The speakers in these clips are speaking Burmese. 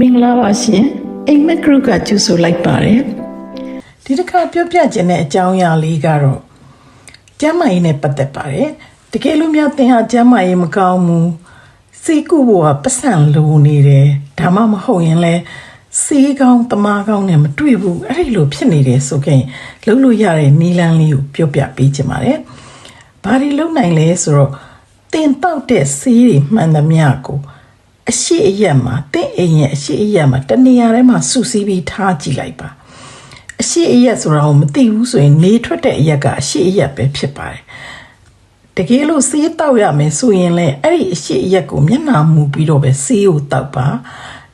မင်္ဂလာပါရှင်အိမ်မက်ဂရုကကျူဆိုလိုက်ပါတယ်ဒီတစ်ခါပြောပြခြင်းတဲ့အကြောင်းအရာလေးကတော့ကျမ်းမာရေးနဲ့ပတ်သက်ပါတယ်တကယ်လို့များသင်ဟာကျမ်းမာရေးမကောင်းဘူးစိတ်ကူဘောကပတ်စံလိုနေတယ်ဒါမှမဟုတ်ရင်လဲစေးကောင်းတမားကောင်းနဲ့မတွေ့ဘူးအဲ့ဒီလိုဖြစ်နေတယ်ဆိုခင်လှုပ်လို့ရတဲ့နီလန်းလေးကိုပြောပြပေးခြင်းပါတယ်ဘာတွေလုပ်နိုင်လဲဆိုတော့တင်တောက်တဲ့စေးတွေမှန်သမျှကို အရှိအရက်မှာတင့်အိမ်ရဲ့အရှိအရက်မှာတနေရာထဲမှာစုစည်းပြီးထားကြည့်လိုက်ပါအရှိအရက်ဆိုတာကိုမသိဘူးဆိုရင်နေထွက်တဲ့အရက်ကအရှိအရက်ပဲဖြစ်ပါတယ်တကယ်လို့စေးတောက်ရမယ်ဆိုရင်လည်းအဲ့ဒီအရှိအရက်ကိုမျက်နှာမူပြီးတော့ပဲစေးကိုတောက်ပါ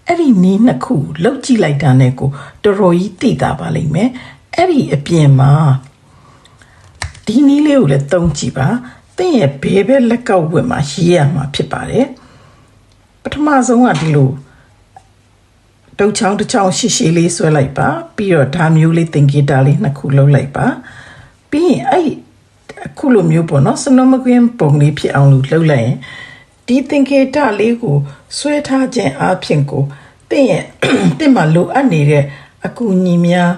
အဲ့ဒီနီးနှစ်ခုလောက်ကြည့်လိုက်တာနဲ့ကိုတော်တော်ကြီးသိတာပါလိမ့်မယ်အဲ့ဒီအပြင်မှာဒီနည်းလေးကိုလည်းသုံးကြည့်ပါသင်ရဲ့ဘဲဘဲလက်ကောက်ဝက်မှာရေးရမှာဖြစ်ပါတယ်ပ ထမဆုံးကဒီလိုတုတ်ချောင်းတစ်ချောင်းရှိရှိလေးဆွဲလိုက်ပါပြီးတော့ဓာမျိုးလေးသင်္ကေတလေးနှစ်ခုလုံးလိုက်ပါပြီးရင်အဲ့အခုလိုမျိုးပေါ့နော်စနမကွင်းပုံလေးဖြစ်အောင်လို့လှုပ်လိုက်ရင်ဒီသင်္ကေတလေးကိုဆွဲထားခြင်းအပြင်ကိုသင်ရဲ့သင်မှာလိုအပ်နေတဲ့အကူအညီများ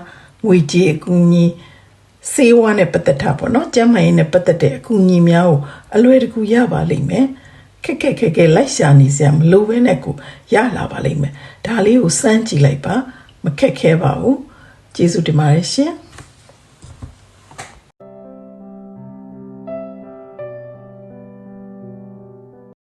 ငွေကြေးအကူအညီစေဝါနဲ့ပတ်သက်တာပေါ့နော်ကျမ်းမာရေးနဲ့ပတ်သက်တဲ့အကူအညီများကိုအလွယ်တကူရပါလိမ့်မယ် ခက်ခက်ခက်ခက်လိုက်ရှာနေစရာမလိုဘဲနဲ့ကိုရလာပါလိမ့်မယ်ဒါလေးကိုစမ်းကြည့်လိုက်ပါမခက်ခဲပါဘူးကျေးဇူးတင်ပါတယ်ရှင်